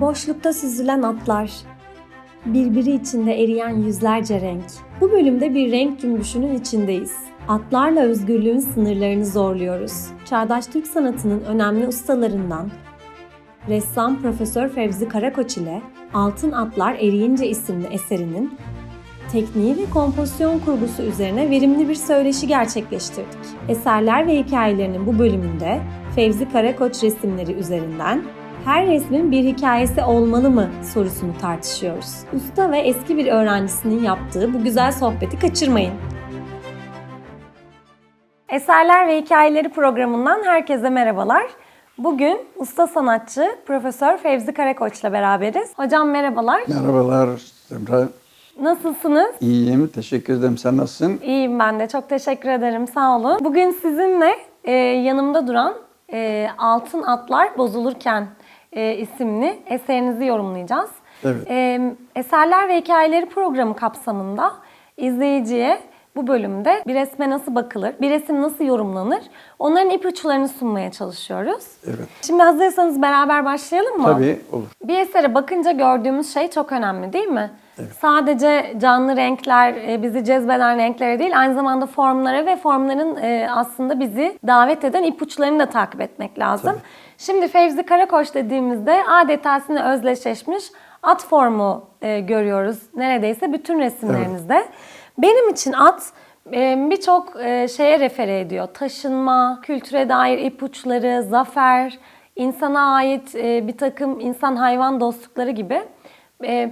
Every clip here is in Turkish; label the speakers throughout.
Speaker 1: Boşlukta süzülen atlar. Birbiri içinde eriyen yüzlerce renk. Bu bölümde bir renk cümbüşünün içindeyiz. Atlarla özgürlüğün sınırlarını zorluyoruz. Çağdaş Türk sanatının önemli ustalarından ressam Profesör Fevzi Karakoç ile Altın Atlar Eriyince isimli eserinin tekniği ve kompozisyon kurgusu üzerine verimli bir söyleşi gerçekleştirdik. Eserler ve hikayelerinin bu bölümünde Fevzi Karakoç resimleri üzerinden her resmin bir hikayesi olmalı mı sorusunu tartışıyoruz. Usta ve eski bir öğrencisinin yaptığı bu güzel sohbeti kaçırmayın. Eserler ve Hikayeleri programından herkese merhabalar. Bugün usta sanatçı Profesör Fevzi Karakoç ile beraberiz. Hocam merhabalar.
Speaker 2: Merhabalar Semra.
Speaker 1: Nasılsınız?
Speaker 2: İyiyim. Teşekkür ederim. Sen nasılsın?
Speaker 1: İyiyim ben de. Çok teşekkür ederim. Sağ olun. Bugün sizinle e, yanımda duran e, Altın Atlar Bozulurken e, isimli eserinizi yorumlayacağız.
Speaker 2: Evet.
Speaker 1: E, Eserler ve Hikayeleri programı kapsamında izleyiciye bu bölümde bir resme nasıl bakılır, bir resim nasıl yorumlanır, onların ipuçlarını sunmaya çalışıyoruz.
Speaker 2: Evet.
Speaker 1: Şimdi hazırsanız beraber başlayalım mı?
Speaker 2: Tabii olur.
Speaker 1: Bir esere bakınca gördüğümüz şey çok önemli değil mi? Sadece canlı renkler, e, bizi cezbeden renklere değil, aynı zamanda formlara ve formların e, aslında bizi davet eden ipuçlarını da takip etmek lazım.
Speaker 2: Tabii.
Speaker 1: Şimdi Fevzi Karakoç dediğimizde adeta sizinle özdeşleşmiş at formu e, görüyoruz neredeyse bütün resimlerinizde. Benim için at e, birçok e, şeye refere ediyor. Taşınma, kültüre dair ipuçları, zafer, insana ait e, bir takım insan-hayvan dostlukları gibi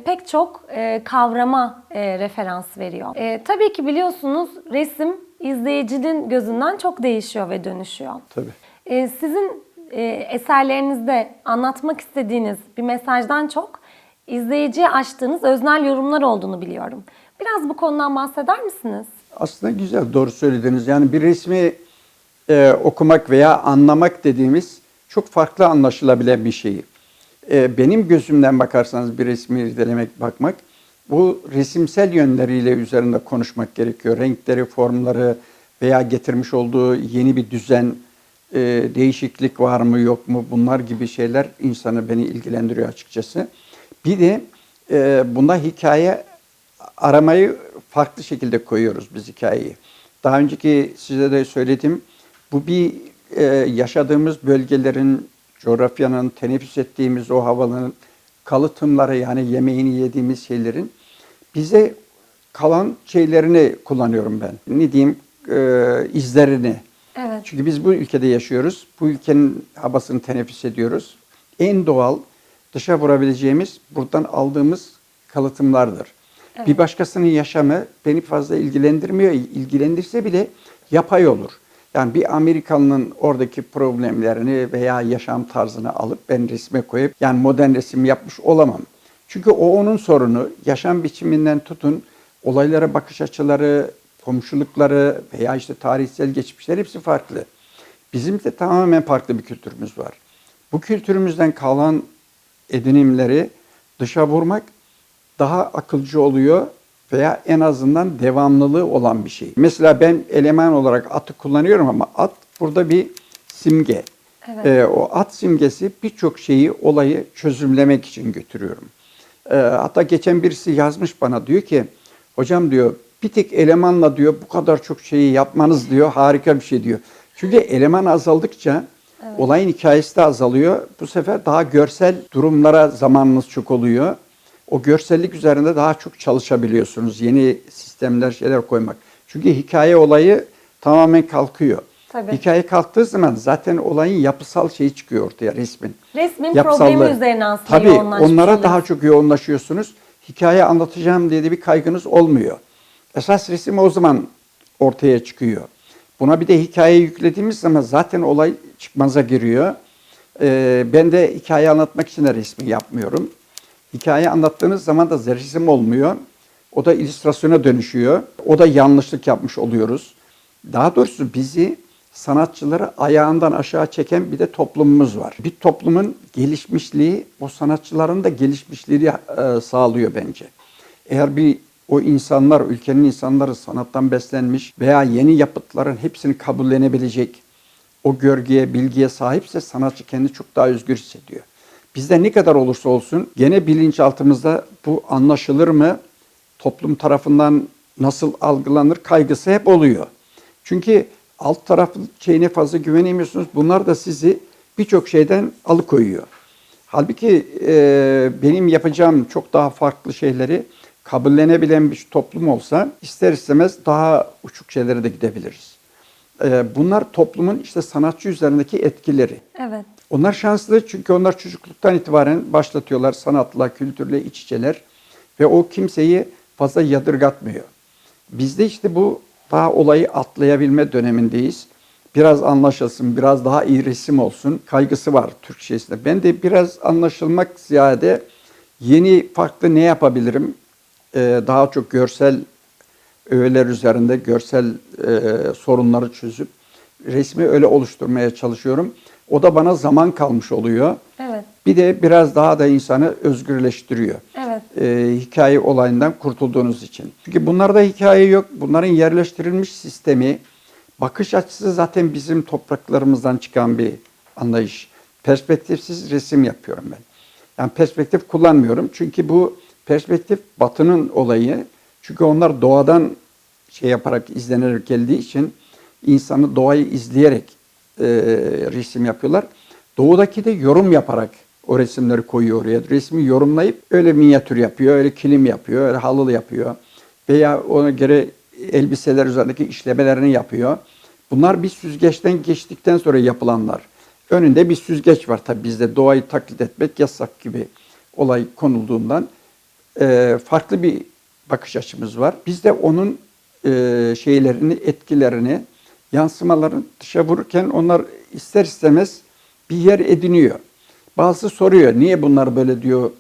Speaker 1: pek çok kavrama referans veriyor. Tabii ki biliyorsunuz resim izleyicinin gözünden çok değişiyor ve dönüşüyor.
Speaker 2: Tabii.
Speaker 1: E, sizin eserlerinizde anlatmak istediğiniz bir mesajdan çok izleyiciye açtığınız öznel yorumlar olduğunu biliyorum. Biraz bu konudan bahseder misiniz?
Speaker 2: Aslında güzel, doğru söylediniz. Yani bir resmi e, okumak veya anlamak dediğimiz çok farklı anlaşılabilen bir şey. E, benim gözümden bakarsanız bir resmi irdelemek, bakmak, bu resimsel yönleriyle üzerinde konuşmak gerekiyor. Renkleri, formları veya getirmiş olduğu yeni bir düzen, e, değişiklik var mı yok mu bunlar gibi şeyler insanı beni ilgilendiriyor açıkçası. Bir de e, bunda hikaye aramayı farklı şekilde koyuyoruz biz hikayeyi. Daha önceki size de söyledim. Bu bir e, yaşadığımız bölgelerin, coğrafyanın, teneffüs ettiğimiz o havanın kalıtımları yani yemeğini yediğimiz şeylerin bize kalan şeylerini kullanıyorum ben. Ne diyeyim? E, izlerini.
Speaker 1: Evet.
Speaker 2: Çünkü biz bu ülkede yaşıyoruz. Bu ülkenin havasını teneffüs ediyoruz. En doğal dışa vurabileceğimiz buradan aldığımız kalıtımlardır. Bir başkasının yaşamı beni fazla ilgilendirmiyor. İlgilendirse bile yapay olur. Yani bir Amerikalının oradaki problemlerini veya yaşam tarzını alıp ben resme koyup yani modern resim yapmış olamam. Çünkü o onun sorunu. Yaşam biçiminden tutun olaylara bakış açıları, komşulukları veya işte tarihsel geçmişler hepsi farklı. Bizim de tamamen farklı bir kültürümüz var. Bu kültürümüzden kalan edinimleri dışa vurmak daha akılcı oluyor veya en azından devamlılığı olan bir şey. Mesela ben eleman olarak atı kullanıyorum ama at burada bir simge.
Speaker 1: Evet.
Speaker 2: Ee, o at simgesi birçok şeyi, olayı çözümlemek için götürüyorum. Ee, hatta geçen birisi yazmış bana diyor ki, hocam diyor bir tek elemanla diyor bu kadar çok şeyi yapmanız diyor harika bir şey diyor. Çünkü eleman azaldıkça olayın hikayesi de azalıyor. Bu sefer daha görsel durumlara zamanınız çok oluyor. O görsellik üzerinde daha çok çalışabiliyorsunuz. Yeni sistemler, şeyler koymak. Çünkü hikaye olayı tamamen kalkıyor.
Speaker 1: Tabii.
Speaker 2: Hikaye kalktığı zaman zaten olayın yapısal şeyi çıkıyor ortaya resmin.
Speaker 1: Resmin
Speaker 2: Yapısallığı.
Speaker 1: problemi üzerine aslında
Speaker 2: Tabii onlara daha çok yoğunlaşıyorsunuz. Hikaye anlatacağım diye de bir kaygınız olmuyor. Esas resim o zaman ortaya çıkıyor. Buna bir de hikaye yüklediğimiz zaman zaten olay çıkmaza giriyor. Ee, ben de hikaye anlatmak için de resmi yapmıyorum. Hikaye anlattığınız zaman da resim olmuyor. O da illüstrasyona dönüşüyor. O da yanlışlık yapmış oluyoruz. Daha doğrusu bizi sanatçıları ayağından aşağı çeken bir de toplumumuz var. Bir toplumun gelişmişliği o sanatçıların da gelişmişliği e, sağlıyor bence. Eğer bir o insanlar, ülkenin insanları sanattan beslenmiş veya yeni yapıtların hepsini kabullenebilecek o görgüye, bilgiye sahipse sanatçı kendini çok daha özgür hissediyor. Bizde ne kadar olursa olsun gene bilinçaltımızda bu anlaşılır mı? Toplum tarafından nasıl algılanır kaygısı hep oluyor. Çünkü alt tarafı şeyine fazla güvenemiyorsunuz. Bunlar da sizi birçok şeyden alıkoyuyor. Halbuki e, benim yapacağım çok daha farklı şeyleri kabullenebilen bir toplum olsa ister istemez daha uçuk şeylere de gidebiliriz. E, bunlar toplumun işte sanatçı üzerindeki etkileri.
Speaker 1: Evet.
Speaker 2: Onlar şanslı çünkü onlar çocukluktan itibaren başlatıyorlar sanatla, kültürle iç içeler ve o kimseyi fazla yadırgatmıyor. Bizde işte bu daha olayı atlayabilme dönemindeyiz. Biraz anlaşılsın, biraz daha iyi resim olsun kaygısı var Türkçesinde. Ben de biraz anlaşılmak ziyade yeni farklı ne yapabilirim? Ee, daha çok görsel öğeler üzerinde görsel e, sorunları çözüp resmi öyle oluşturmaya çalışıyorum. O da bana zaman kalmış oluyor.
Speaker 1: Evet.
Speaker 2: Bir de biraz daha da insanı özgürleştiriyor.
Speaker 1: Evet.
Speaker 2: Ee, hikaye olayından kurtulduğunuz için. Çünkü bunlarda hikaye yok. Bunların yerleştirilmiş sistemi, bakış açısı zaten bizim topraklarımızdan çıkan bir anlayış. Perspektifsiz resim yapıyorum ben. Yani perspektif kullanmıyorum. Çünkü bu perspektif batının olayı. Çünkü onlar doğadan şey yaparak izlenerek geldiği için insanı doğayı izleyerek e, resim yapıyorlar. Doğudaki de yorum yaparak o resimleri koyuyor oraya. Resmi yorumlayıp öyle minyatür yapıyor, öyle kilim yapıyor, öyle halılı yapıyor. Veya ona göre elbiseler üzerindeki işlemelerini yapıyor. Bunlar bir süzgeçten geçtikten sonra yapılanlar. Önünde bir süzgeç var tabii bizde doğayı taklit etmek yasak gibi olay konulduğundan e, farklı bir bakış açımız var. Biz de onun e, şeylerini, etkilerini, yansımalarını dışa vururken onlar ister istemez bir yer ediniyor. Bazısı soruyor, niye bunlar böyle diyor,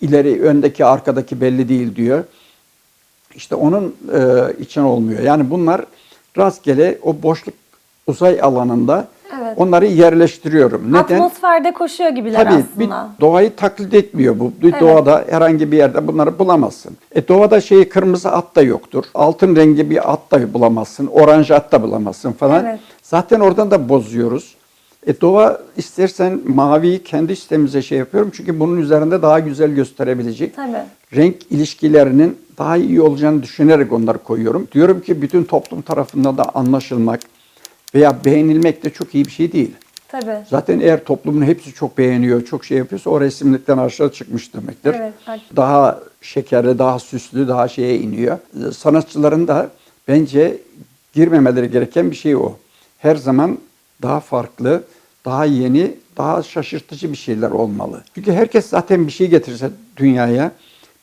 Speaker 2: ileri, öndeki, arkadaki belli değil diyor. İşte onun e, için olmuyor. Yani bunlar rastgele o boşluk uzay alanında
Speaker 1: Evet.
Speaker 2: onları yerleştiriyorum. Neden?
Speaker 1: Atmosferde koşuyor gibiler
Speaker 2: Tabii bir
Speaker 1: aslında.
Speaker 2: doğayı taklit etmiyor bu. Bir
Speaker 1: Evet.
Speaker 2: Doğada herhangi bir yerde bunları bulamazsın. E doğada şeyi kırmızı at da yoktur. Altın rengi bir at da bulamazsın. Oranj at da bulamazsın falan.
Speaker 1: Evet.
Speaker 2: Zaten oradan da bozuyoruz. E doğa istersen maviyi kendi sistemimize şey yapıyorum. Çünkü bunun üzerinde daha güzel gösterebilecek.
Speaker 1: Tabii.
Speaker 2: Renk ilişkilerinin daha iyi olacağını düşünerek onları koyuyorum. Diyorum ki bütün toplum tarafından da anlaşılmak veya beğenilmek de çok iyi bir şey değil.
Speaker 1: Tabii.
Speaker 2: Zaten eğer toplumun hepsi çok beğeniyor, çok şey yapıyorsa o resimlikten aşağı çıkmış demektir.
Speaker 1: Evet,
Speaker 2: daha şekerli, daha süslü, daha şeye iniyor. Sanatçıların da bence girmemeleri gereken bir şey o. Her zaman daha farklı, daha yeni, daha şaşırtıcı bir şeyler olmalı. Çünkü herkes zaten bir şey getirse dünyaya,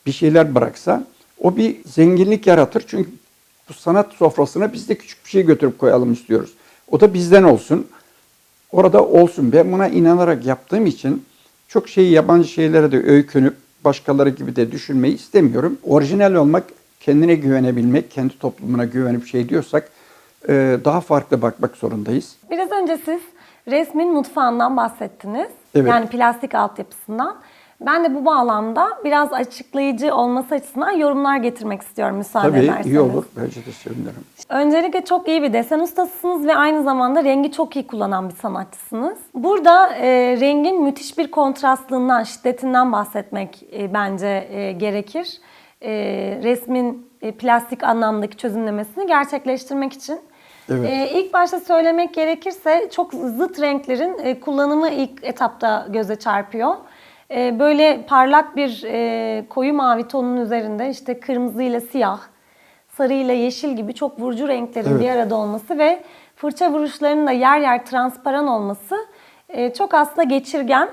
Speaker 2: bir şeyler bıraksa o bir zenginlik yaratır. Çünkü bu sanat sofrasına biz de küçük bir şey götürüp koyalım istiyoruz. O da bizden olsun orada olsun. Ben buna inanarak yaptığım için çok şeyi yabancı şeylere de öykünüp başkaları gibi de düşünmeyi istemiyorum. Orijinal olmak, kendine güvenebilmek, kendi toplumuna güvenip şey diyorsak e, daha farklı bakmak zorundayız.
Speaker 1: Biraz önce siz resmin mutfağından bahsettiniz.
Speaker 2: Evet.
Speaker 1: Yani plastik altyapısından. Ben de bu bağlamda biraz açıklayıcı olması açısından yorumlar getirmek istiyorum müsaade
Speaker 2: Tabii
Speaker 1: ederseniz.
Speaker 2: iyi olur. Bence de sevinirim.
Speaker 1: Öncelikle çok iyi bir desen ustasısınız ve aynı zamanda rengi çok iyi kullanan bir sanatçısınız. Burada e, rengin müthiş bir kontrastlığından, şiddetinden bahsetmek e, bence e, gerekir. E, resmin e, plastik anlamdaki çözümlemesini gerçekleştirmek için.
Speaker 2: Evet.
Speaker 1: E, ilk başta söylemek gerekirse çok zıt renklerin e, kullanımı ilk etapta göze çarpıyor. E, böyle parlak bir e, koyu mavi tonun üzerinde işte kırmızı ile siyah, sarı ile yeşil gibi çok vurucu renklerin
Speaker 2: Evet.
Speaker 1: bir arada olması ve fırça vuruşlarının da yer yer transparan olması e, çok aslında geçirgen.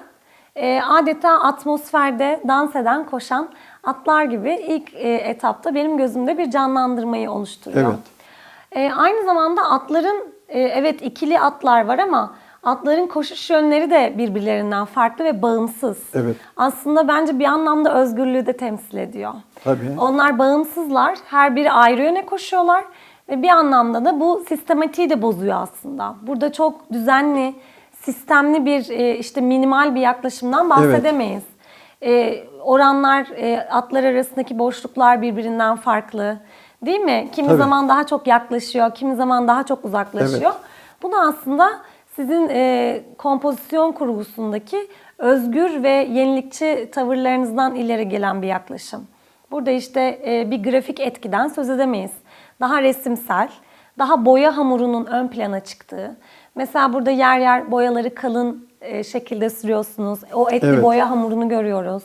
Speaker 1: E, adeta atmosferde dans eden, koşan atlar gibi ilk e, etapta benim gözümde bir canlandırmayı oluşturuyor.
Speaker 2: Evet.
Speaker 1: E, aynı zamanda atların, e, evet ikili atlar var ama atların koşuş yönleri de birbirlerinden farklı ve bağımsız.
Speaker 2: Evet.
Speaker 1: Aslında bence bir anlamda özgürlüğü de temsil ediyor.
Speaker 2: Tabii.
Speaker 1: Onlar bağımsızlar, her biri ayrı yöne koşuyorlar ve bir anlamda da bu sistematiği de bozuyor aslında. Burada çok düzenli, sistemli bir e, işte minimal bir yaklaşımdan bahsedemeyiz. E, oranlar, e, atlar arasındaki boşluklar birbirinden farklı. Değil mi? Kimi
Speaker 2: Tabii.
Speaker 1: zaman daha çok yaklaşıyor, kimi zaman daha çok uzaklaşıyor.
Speaker 2: Evet.
Speaker 1: Bu da aslında sizin e, kompozisyon kurgusundaki özgür ve yenilikçi tavırlarınızdan ileri gelen bir yaklaşım. Burada işte e, bir grafik etkiden söz edemeyiz. Daha resimsel, daha boya hamurunun ön plana çıktığı. Mesela burada yer yer boyaları kalın e, şekilde sürüyorsunuz. O etli
Speaker 2: Evet.
Speaker 1: boya hamurunu görüyoruz.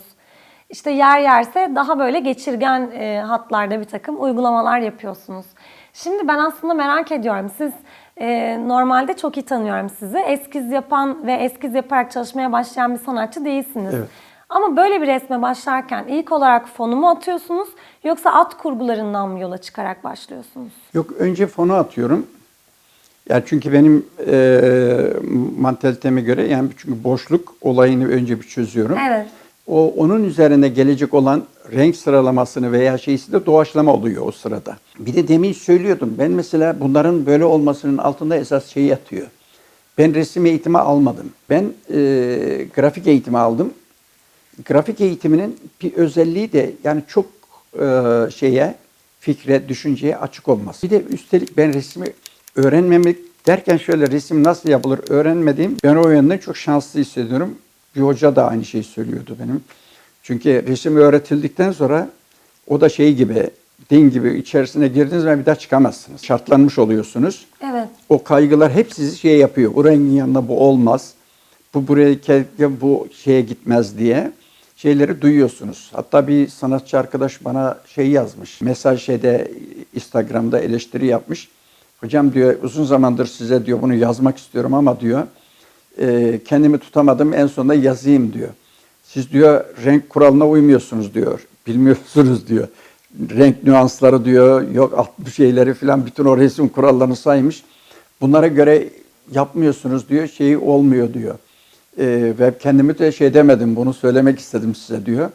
Speaker 1: İşte yer yerse daha böyle geçirgen e, hatlarda bir takım uygulamalar yapıyorsunuz. Şimdi ben aslında merak ediyorum. Siz e, normalde çok iyi tanıyorum sizi. Eskiz yapan ve eskiz yaparak çalışmaya başlayan bir sanatçı değilsiniz.
Speaker 2: Evet.
Speaker 1: Ama böyle bir resme başlarken ilk olarak fonu mu atıyorsunuz yoksa at kurgularından mı yola çıkarak başlıyorsunuz?
Speaker 2: Yok önce fonu atıyorum. Ya çünkü benim e, mantaliteme göre yani çünkü boşluk olayını önce bir çözüyorum.
Speaker 1: Evet.
Speaker 2: O onun üzerine gelecek olan renk sıralamasını veya şeysi de doğaçlama oluyor o sırada. Bir de demin söylüyordum. Ben mesela bunların böyle olmasının altında esas şey yatıyor. Ben resim eğitimi almadım. Ben e, grafik eğitimi aldım. Grafik eğitiminin bir özelliği de yani çok e, şeye, fikre, düşünceye açık olması. Bir de üstelik ben resmi öğrenmemek derken şöyle resim nasıl yapılır öğrenmediğim ben o yönden çok şanslı hissediyorum. Bir hoca da aynı şeyi söylüyordu benim. Çünkü resim öğretildikten sonra o da şey gibi, din gibi içerisine girdiğiniz zaman bir daha çıkamazsınız. Şartlanmış oluyorsunuz.
Speaker 1: Evet.
Speaker 2: O kaygılar hep sizi şey yapıyor. Bu rengin yanında bu olmaz. Bu buraya bu şeye gitmez diye şeyleri duyuyorsunuz. Hatta bir sanatçı arkadaş bana şey yazmış. Mesaj şeyde Instagram'da eleştiri yapmış. Hocam diyor uzun zamandır size diyor bunu yazmak istiyorum ama diyor e, kendimi tutamadım en sonunda yazayım diyor. Siz diyor renk kuralına uymuyorsunuz diyor. Bilmiyorsunuz diyor. Renk nüansları diyor. Yok alt şeyleri falan bütün o resim kurallarını saymış. Bunlara göre yapmıyorsunuz diyor. Şeyi olmuyor diyor. Ee, ve kendimi de şey demedim bunu söylemek istedim size diyor.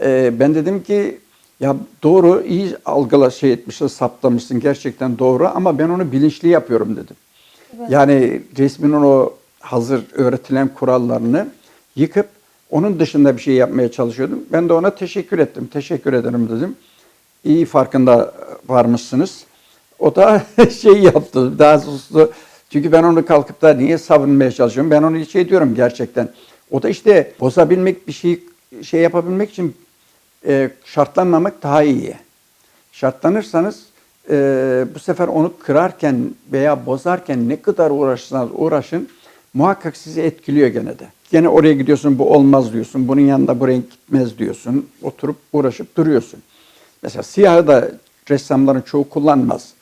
Speaker 2: Ee, ben dedim ki ya doğru iyi algıla şey etmişsin saptamışsın gerçekten doğru ama ben onu bilinçli yapıyorum dedim. Yani resmin o hazır öğretilen kurallarını yıkıp onun dışında bir şey yapmaya çalışıyordum. Ben de ona teşekkür ettim. Teşekkür ederim dedim. İyi farkında varmışsınız. O da şey yaptı. Daha sustu. Çünkü ben onu kalkıp da niye savunmaya çalışıyorum? Ben onu şey diyorum gerçekten. O da işte bozabilmek bir şey şey yapabilmek için e, şartlanmamak daha iyi. Şartlanırsanız e, bu sefer onu kırarken veya bozarken ne kadar uğraşırsanız uğraşın muhakkak sizi etkiliyor gene de. Gene oraya gidiyorsun bu olmaz diyorsun. Bunun yanında bu renk gitmez diyorsun. Oturup uğraşıp duruyorsun. Mesela siyahı da ressamların çoğu kullanmaz.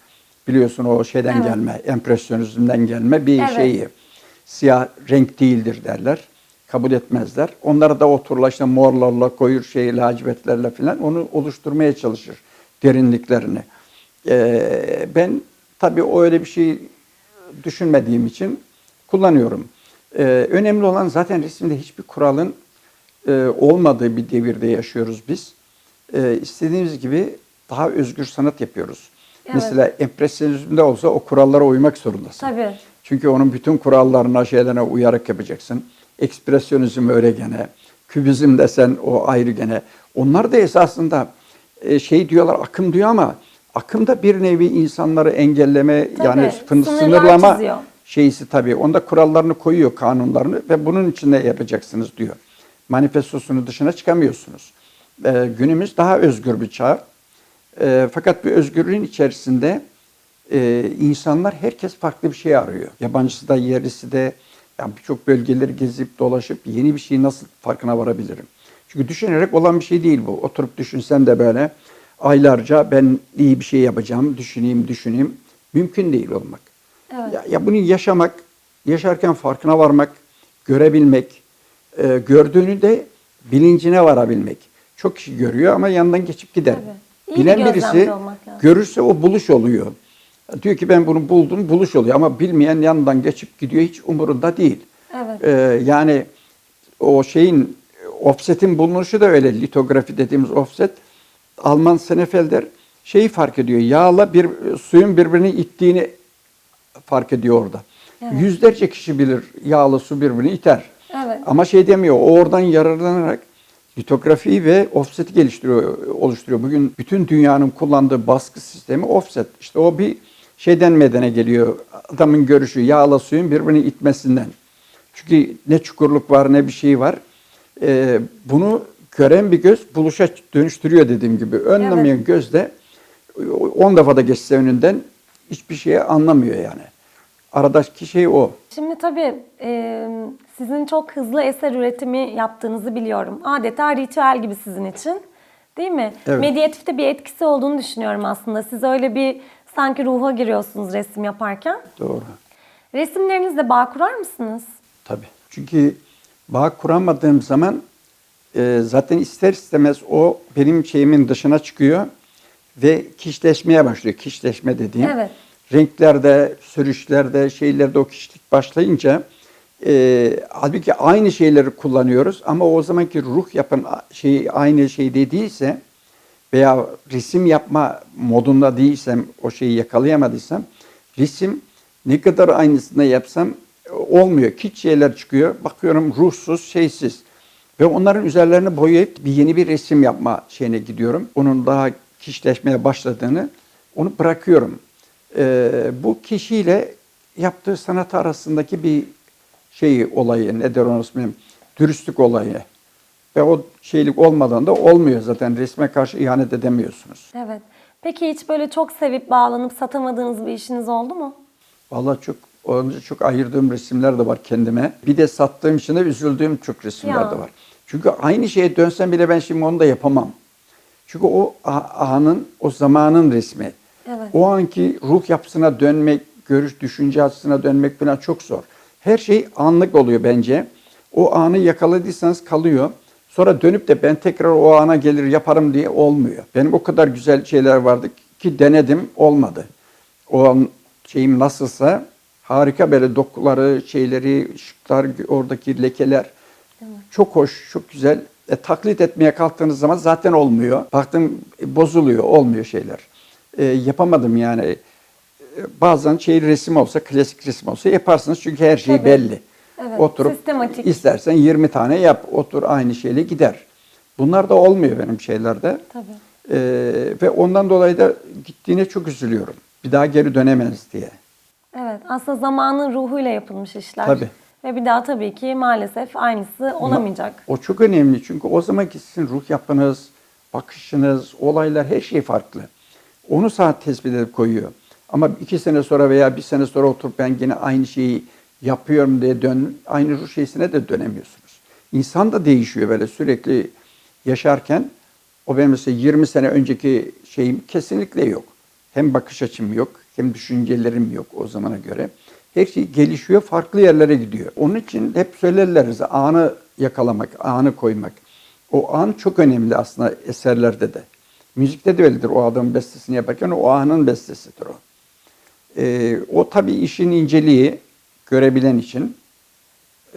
Speaker 2: Biliyorsun o şeyden
Speaker 1: Evet.
Speaker 2: gelme, empresyonizmden gelme bir
Speaker 1: Evet.
Speaker 2: şeyi. Siyah renk değildir derler. Kabul etmezler. Onları da oturla işte morlarla, koyu şey, lacivertlerle falan onu oluşturmaya çalışır derinliklerini. Ee, ben tabii öyle bir şey düşünmediğim için kullanıyorum. Ee, önemli olan zaten resimde hiçbir kuralın e, olmadığı bir devirde yaşıyoruz biz. Ee, istediğimiz gibi daha özgür sanat yapıyoruz.
Speaker 1: Evet.
Speaker 2: Mesela empresyonizmde olsa o kurallara uymak zorundasın.
Speaker 1: Tabii.
Speaker 2: Çünkü onun bütün kurallarına, şeylerine uyarak yapacaksın. Ekspresyonizm öyle gene. Kübizm desen o ayrı gene. Onlar da esasında e, şey diyorlar, akım diyor ama akım da bir nevi insanları engelleme
Speaker 1: Tabii,
Speaker 2: yani sın-
Speaker 1: sınırlar
Speaker 2: sınırlama
Speaker 1: çiziyor.
Speaker 2: Şeysi tabii. Onda kurallarını koyuyor, kanunlarını ve bunun içinde yapacaksınız diyor. Manifestosunu dışına çıkamıyorsunuz. Ee, günümüz daha özgür bir çağ. Ee, fakat bu özgürlüğün içerisinde e, insanlar herkes farklı bir şey arıyor. Yabancısı da yerlisi de yani birçok bölgeleri gezip dolaşıp yeni bir şeyi nasıl farkına varabilirim? Çünkü düşünerek olan bir şey değil bu. Oturup düşünsem de böyle aylarca ben iyi bir şey yapacağım, düşüneyim, düşüneyim. Mümkün değil olmak.
Speaker 1: Evet.
Speaker 2: Ya, ya bunu yaşamak, yaşarken farkına varmak, görebilmek, e, gördüğünü de bilincine varabilmek. Çok kişi görüyor ama yandan geçip gider.
Speaker 1: Tabii. İyi bir
Speaker 2: Bilen
Speaker 1: gözlemci
Speaker 2: birisi görürse o buluş oluyor. Diyor ki ben bunu buldum, buluş oluyor ama bilmeyen yandan geçip gidiyor hiç umurunda değil.
Speaker 1: Evet.
Speaker 2: Ee, yani o şeyin offset'in bulunuşu da öyle litografi dediğimiz offset. Alman Senefelder şeyi fark ediyor. Yağla bir suyun birbirini ittiğini fark ediyor orada. Yüzlerce kişi bilir yağlı su birbirini iter.
Speaker 1: Evet.
Speaker 2: Ama şey demiyor. O oradan yararlanarak litografiyi ve offset'i geliştiriyor, oluşturuyor. Bugün bütün dünyanın kullandığı baskı sistemi offset. İşte o bir şeyden medene geliyor. Adamın görüşü yağla suyun birbirini itmesinden. Çünkü ne çukurluk var ne bir şey var. Ee, bunu gören bir göz buluşa dönüştürüyor dediğim gibi. Önlemeyen göz de 10 defa da geçse önünden hiçbir şeyi anlamıyor yani. Aradaki şey o.
Speaker 1: Şimdi tabii e, sizin çok hızlı eser üretimi yaptığınızı biliyorum. Adeta ritüel gibi sizin için. Değil mi?
Speaker 2: Evet.
Speaker 1: Medyatifte bir etkisi olduğunu düşünüyorum aslında. Siz öyle bir sanki ruha giriyorsunuz resim yaparken.
Speaker 2: Doğru.
Speaker 1: Resimlerinizle bağ kurar mısınız?
Speaker 2: Tabii. Çünkü bağ kuramadığım zaman e, zaten ister istemez o benim şeyimin dışına çıkıyor ve kişileşmeye başlıyor. Kişileşme dediğim.
Speaker 1: Evet.
Speaker 2: Renklerde, sürüşlerde, şeylerde o kişilik başlayınca e, halbuki aynı şeyleri kullanıyoruz ama o zamanki ruh yapan şey aynı şey değilse veya resim yapma modunda değilsem, o şeyi yakalayamadıysam resim ne kadar aynısını yapsam e, olmuyor. Hiç şeyler çıkıyor. Bakıyorum ruhsuz, şeysiz. Ve onların üzerlerini boyayıp bir yeni bir resim yapma şeyine gidiyorum. Onun daha kişileşmeye başladığını onu bırakıyorum. Ee, bu kişiyle yaptığı sanat arasındaki bir şeyi olayı, nedir onu ismim, dürüstlük olayı. Ve o şeylik olmadan da olmuyor zaten. Resme karşı ihanet edemiyorsunuz.
Speaker 1: Evet. Peki hiç böyle çok sevip bağlanıp satamadığınız bir işiniz oldu mu?
Speaker 2: Vallahi çok önce çok ayırdığım resimler de var kendime. Bir de sattığım için de üzüldüğüm çok resimler
Speaker 1: Ya.
Speaker 2: de var. Çünkü aynı şeye dönsem bile ben şimdi onu da yapamam. Çünkü o anın, o zamanın resmi.
Speaker 1: Evet.
Speaker 2: O anki ruh yapısına dönmek, görüş, düşünce açısına dönmek falan çok zor. Her şey anlık oluyor bence. O anı yakaladıysanız kalıyor. Sonra dönüp de ben tekrar o ana gelir yaparım diye olmuyor. Benim o kadar güzel şeyler vardı ki denedim olmadı. O an şeyim nasılsa harika böyle dokuları, şeyleri, ışıklar, oradaki lekeler çok hoş, çok güzel. E, taklit etmeye kalktığınız zaman zaten olmuyor. Baktım e, bozuluyor, olmuyor şeyler. E, yapamadım yani. E, bazen şey resim olsa, klasik resim olsa yaparsınız çünkü her şey
Speaker 1: Tabii.
Speaker 2: belli.
Speaker 1: Evet,
Speaker 2: Oturup
Speaker 1: sistematik.
Speaker 2: istersen 20 tane yap, otur aynı şeyle gider. Bunlar da olmuyor benim şeylerde.
Speaker 1: Tabii.
Speaker 2: E, ve ondan dolayı da gittiğine çok üzülüyorum. Bir daha geri dönemez diye.
Speaker 1: Evet. Aslında zamanın ruhuyla yapılmış işler.
Speaker 2: Tabii.
Speaker 1: Ve bir daha tabii ki maalesef aynısı olamayacak.
Speaker 2: O çok önemli çünkü o zamanki sizin ruh yapınız, bakışınız, olaylar her şey farklı. Onu saat tespit edip koyuyor. Ama iki sene sonra veya bir sene sonra oturup ben yine aynı şeyi yapıyorum diye dön, aynı ruh şeysine de dönemiyorsunuz. İnsan da değişiyor böyle sürekli yaşarken. O benim mesela 20 sene önceki şeyim kesinlikle yok. Hem bakış açım yok, hem düşüncelerim yok o zamana göre. Her şey gelişiyor, farklı yerlere gidiyor. Onun için hep söylerler bize anı yakalamak, anı koymak. O an çok önemli aslında eserlerde de. Müzikte de öyledir. O adamın bestesini yaparken o anın bestesidir o. Ee, o tabii işin inceliği görebilen için.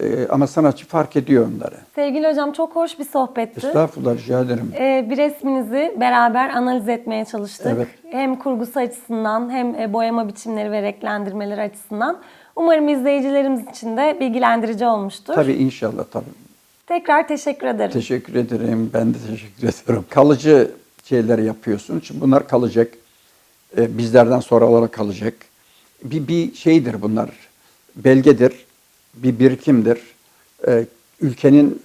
Speaker 2: Ee, ama sanatçı fark ediyor onları.
Speaker 1: Sevgili hocam çok hoş bir sohbetti.
Speaker 2: Estağfurullah rica ederim.
Speaker 1: Ee, bir resminizi beraber analiz etmeye çalıştık.
Speaker 2: Evet.
Speaker 1: Hem kurgusu açısından hem e, boyama biçimleri ve renklendirmeleri açısından. Umarım izleyicilerimiz için de bilgilendirici olmuştur.
Speaker 2: Tabii inşallah tabii.
Speaker 1: Tekrar teşekkür ederim.
Speaker 2: Teşekkür ederim. Ben de teşekkür ediyorum. Kalıcı şeyler yapıyorsun. Çünkü bunlar kalacak. Ee, bizlerden sonra olarak kalacak. Bir, bir şeydir bunlar. Belgedir. Bir birikimdir. Ee, ülkenin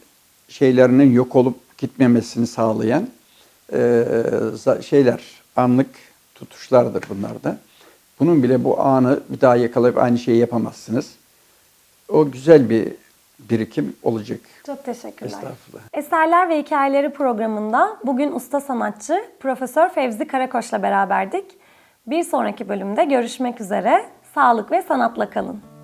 Speaker 2: şeylerinin yok olup gitmemesini sağlayan e, şeyler, anlık tutuşlardır bunlar da. Bunun bile bu anı bir daha yakalayıp aynı şeyi yapamazsınız. O güzel bir birikim olacak.
Speaker 1: Çok teşekkürler.
Speaker 2: Estağfurullah.
Speaker 1: Eserler ve Hikayeleri programında bugün usta sanatçı Profesör Fevzi Karakoç'la beraberdik. Bir sonraki bölümde görüşmek üzere. Sağlık ve sanatla kalın.